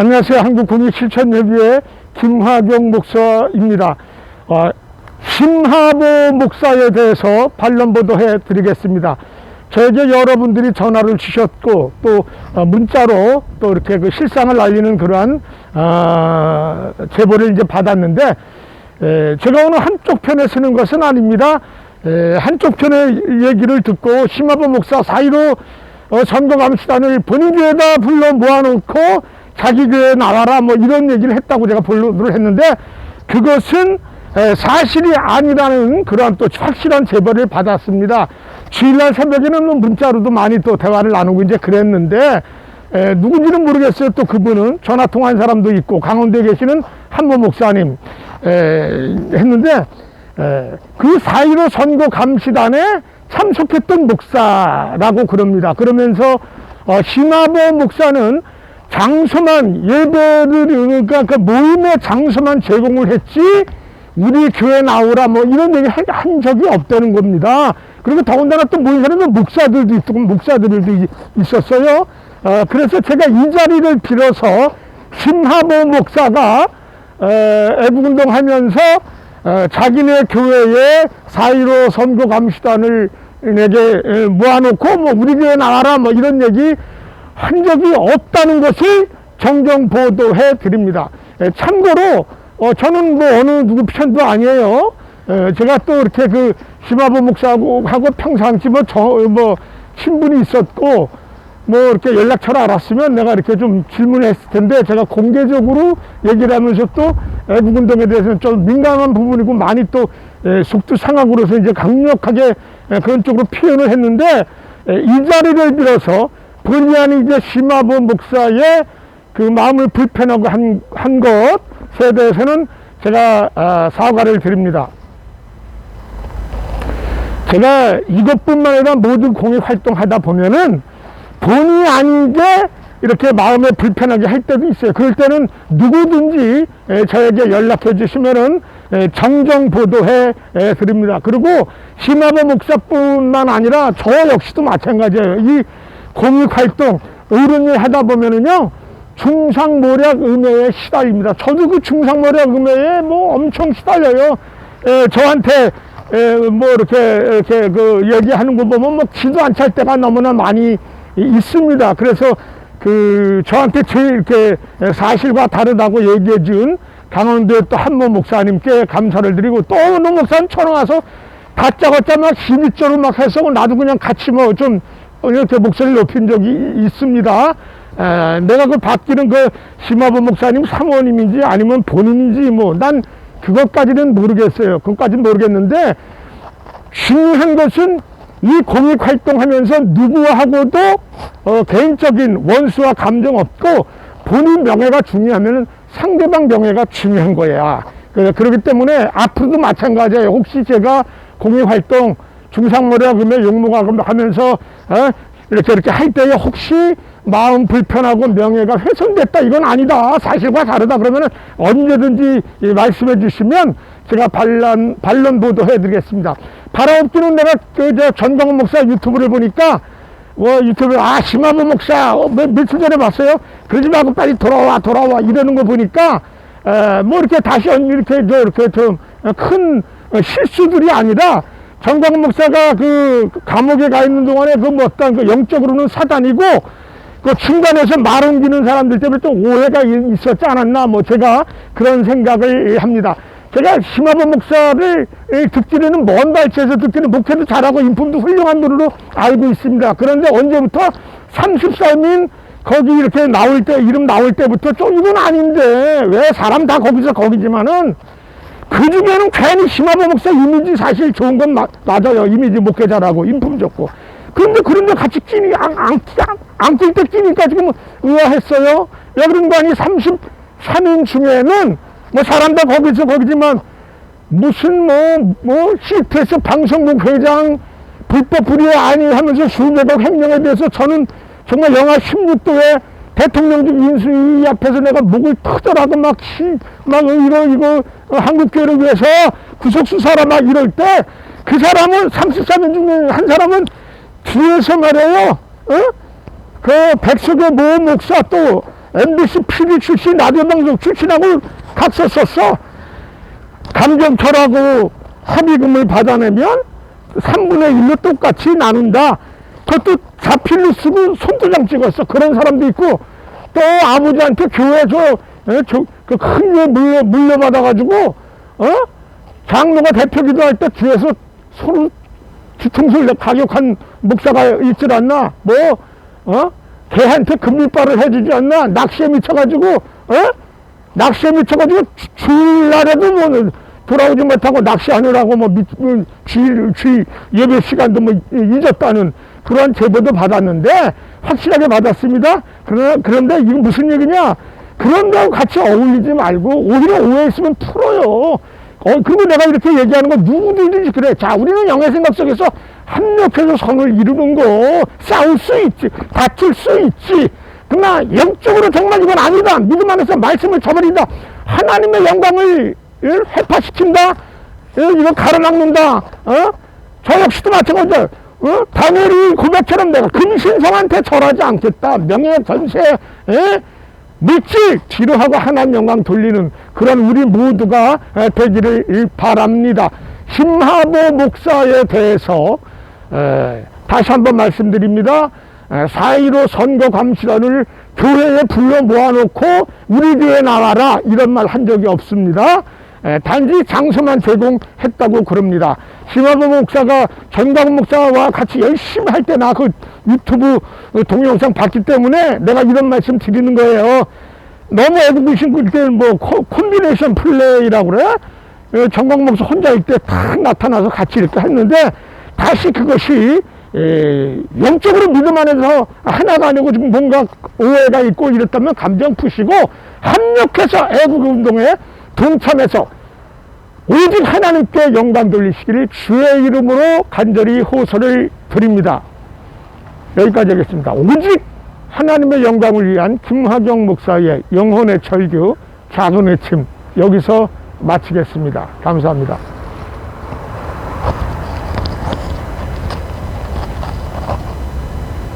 안녕하세요. 한국국립실천예비의 김화경 목사입니다. 어, 심하보 목사에 대해서 반론 보도해 드리겠습니다. 저에게 여러분들이 전화를 주셨고 또 어, 문자로 또 이렇게 그 실상을 알리는 그러한 어, 제보를 이제 받았는데 에, 제가 오늘 한쪽 편에 쓰는 것은 아닙니다. 에, 한쪽 편의 얘기를 듣고 심하보 목사 사이로 어, 선거 감시단을 본인 교회에다 불러 모아놓고 자기 교회 나와라 뭐 이런 얘기를 했다고 제가 본론을 했는데 그것은 에, 사실이 아니라는 그러한 또 확실한 제보를 받았습니다. 주일날 새벽에는 뭐 문자로도 많이 또 대화를 나누고 이제 그랬는데 에, 누군지는 모르겠어요. 또 그분은 전화 통화한 사람도 있고 강원도에 계시는 한모 목사님 에, 했는데 에, 그 사이로 선거 감시단에 참석했던 목사라고 그럽니다. 그러면서 어, 심하보 목사는 장소만 예배를 그러니까 그 모임의 장소만 제공을 했지 우리 교회 나오라 뭐 이런 얘기 한- 한 적이 없다는 겁니다. 그리고 더군다나 또 모인 사람은 목사들도 있고 목사들도 이- 있었어요. 어, 그래서 제가 이 자리를 빌어서 심하보 목사가 에, 애국운동 하면서 어, 자기네 교회에 사이로 선거 감시단을 내게 에, 모아놓고 뭐 우리 교회 나와라 뭐 이런 얘기 한 적이 없다는 것을 정정 보도해 드립니다. 에, 참고로 어, 저는 뭐 어느 누구 편도 아니에요. 에, 제가 또 이렇게 그 심화보 목사하고 하고 평상시 뭐, 저, 뭐 친분이 있었고 뭐 이렇게 연락처를 알았으면 내가 이렇게 좀 질문을 했을 텐데 제가 공개적으로 얘기를 하면서 또 애국운동에 대해서는 좀 민감한 부분이고 많이 또 에, 속도 상하고로서 이제 강력하게 에, 그런 쪽으로 표현을 했는데 에, 이 자리를 빌어서 본의 이제 심화보 목사의 그 마음을 불편하고 한, 한 것에 대해서는 제가 아, 사과를 드립니다. 제가 이것뿐만 아니라 모든 공익 활동하다 보면은 본의 아니게 이렇게 마음에 불편하게 할 때도 있어요. 그럴 때는 누구든지 에, 저에게 연락해 주시면은 에, 정정 보도해 에, 드립니다. 그리고 심화보 목사뿐만 아니라 저 역시도 마찬가지예요. 이 공익 활동 어른이 하다 보면은요 중상모략 음해에 시달립니다. 저도 그 중상모략 음해에 뭐 엄청 시달려요. 에, 저한테 에, 뭐 이렇게 이렇게 그 얘기하는 거 보면 뭐 기도 안 찰 때가 너무나 많이 이- 있습니다. 그래서 그 저한테 제일 이렇게 사실과 다르다고 얘기해 준 강원도의 또 한모 목사님께 감사를 드리고 또 어느 목사님 천원 와서 다짜고짜 막 시비조로 막 해서 나도 그냥 같이 뭐좀 이렇게 목소리를 높인 적이 있습니다. 에, 내가 그 받기는 그 심화보 목사님 사모님인지 아니면 본인인지 뭐 난 그것까지는 모르겠어요. 그것까지는 모르겠는데 중요한 것은 이 공익 활동하면서 누구하고도 어, 개인적인 원수와 감정 없고 본인 명예가 중요하면 상대방 명예가 중요한 거야. 그, 그렇기 때문에 앞으로도 마찬가지예요. 혹시 제가 공익 활동 중상모략 그러면 욕먹하고 하면서 어, 이렇게 이렇게 할 때에 혹시 마음 불편하고 명예가 훼손됐다. 이건 아니다. 사실과 다르다. 그러면 언제든지 이 말씀해 주시면 제가 반론 반론 보도해 드리겠습니다. 바라옵기는 내가 그저 전광훈 목사 유튜브를 보니까 뭐 유튜브 아 심하보 목사 어, 며, 며칠 전에 봤어요. 그러지 말고 빨리 돌아와 돌아와. 이러는 거 보니까 에, 뭐 이렇게 다시 언- 이렇게 저 이렇게 좀 큰 실수들이 아니라 정광훈 목사가 그 감옥에 가 있는 동안에 그뭐 어떤 그 영적으로는 사단이고 그 중간에서 말 옮기는 사람들 때문에 또 오해가 이- 있었지 않았나 뭐 제가 그런 생각을 합니다. 제가 심화보 목사를 듣기는 먼 발치에서 듣기는 목회도 잘하고 인품도 훌륭한 분으로 알고 있습니다. 그런데 언제부터 30살민 거기 이렇게 나올 때 이름 나올 때부터 좀 이건 아닌데 왜 사람 다 거기서 거기지만은 그 중에는 괜히 심화보 목사 이미지 사실 좋은 건 마- 맞아요. 이미지 목회자라고 인품 좋고. 그런데 그런데 같이 끼니 안, 안, 안, 안낄때 끼니까 지금 의아했어요. 왜 그런 거 아니 33인 중에는 뭐 사람 다 거기서 거기지만 무슨 뭐, 뭐, 시트에서 방송국 회장 불법 불이해 아니 하면서 수백억 횡령에 대해서 저는 정말 영하 16도에 대통령직 인수위 앞에서 내가 목을 터져라도 막, 시, 막 이거, 이거, 어, 한국교회를 위해서 구속수사라 막 이럴 때 그 사람은 33년 중에 한 사람은 뒤에서 말해요, 어? 그 백석의 모 목사 또 MBC PD 출신, 라디오 방송 출신하고 갔었었어. 감정철하고 합의금을 받아내면 3분의 1로 똑같이 나눈다. 그것도 자필로 쓰고 손도장 찍었어. 그런 사람도 있고, 또 아버지한테 교회에서 그큰 교 물려, 물려받아가지고, 어? 장로가 대표 기도 할 때 뒤에서 서로 뒤통수를 가격한 목사가 있질 않나? 뭐, 어? 걔한테 금일발을 해주지 않나? 낚시에 미쳐가지고, 어? 낚시에 미쳐가지고 주- 주일날에도 뭐 돌아오지 못하고 낚시하느라고 뭐 미, 뭐 주일, 주일 예배 시간도 뭐 잊었다는 그런 제보도 받았는데 확실하게 받았습니다. 그러나, 그런데 이거 무슨 얘기냐? 그런 거하고 같이 어울리지 말고 오히려 오해했으면 풀어요. 어, 그리고 내가 이렇게 얘기하는 건 누구든지 그래. 자, 우리는 영의 생각 속에서 합력해서 선을 이루는 거, 싸울 수 있지, 다툴 수 있지. 그러나 영적으로 정말 이건 아니다. 믿음 안에서 말씀을 저버린다. 하나님의 영광을 예, 회파시킨다. 예, 이거 가로막는다. 어? 저 역시도 마찬가지다. 어? 당연히 고백처럼 내가 금신성한테 절하지 않겠다. 명예, 전세, 예? 믿지 뒤로 하고 하나님 영광 돌리는 그런 우리 모두가 에, 되기를 바랍니다. 심하보 목사에 대해서 에, 다시 한번 말씀드립니다. 4.15 선거 감시단을 교회에 불러 모아놓고 우리 교회 나와라 이런 말 한 적이 없습니다. 에, 단지 장소만 제공했다고 그럽니다. 심하보 목사가 전광훈 목사와 같이 열심히 할 때 나 그 유튜브 동영상 봤기 때문에 내가 이런 말씀 드리는 거예요. 너무 애국이신 그때뭐 콤비네이션 플레이라고 그래? 어, 정광 목사 혼자일 때탁 나타나서 같이 이렇게 했는데 다시 그것이 에, 영적으로 믿음 안에서 하나가 아니고 지금 뭔가 오해가 있고 이랬다면 감정 푸시고 합력해서 애국 운동에 동참해서 오직 하나님께 영광 돌리시기를 주의 이름으로 간절히 호소를 드립니다. 여기까지 하겠습니다. 오직 하나님의 영광을 위한 김화경 목사의 영혼의 철교 작은 외침 여기서 마치겠습니다. 감사합니다.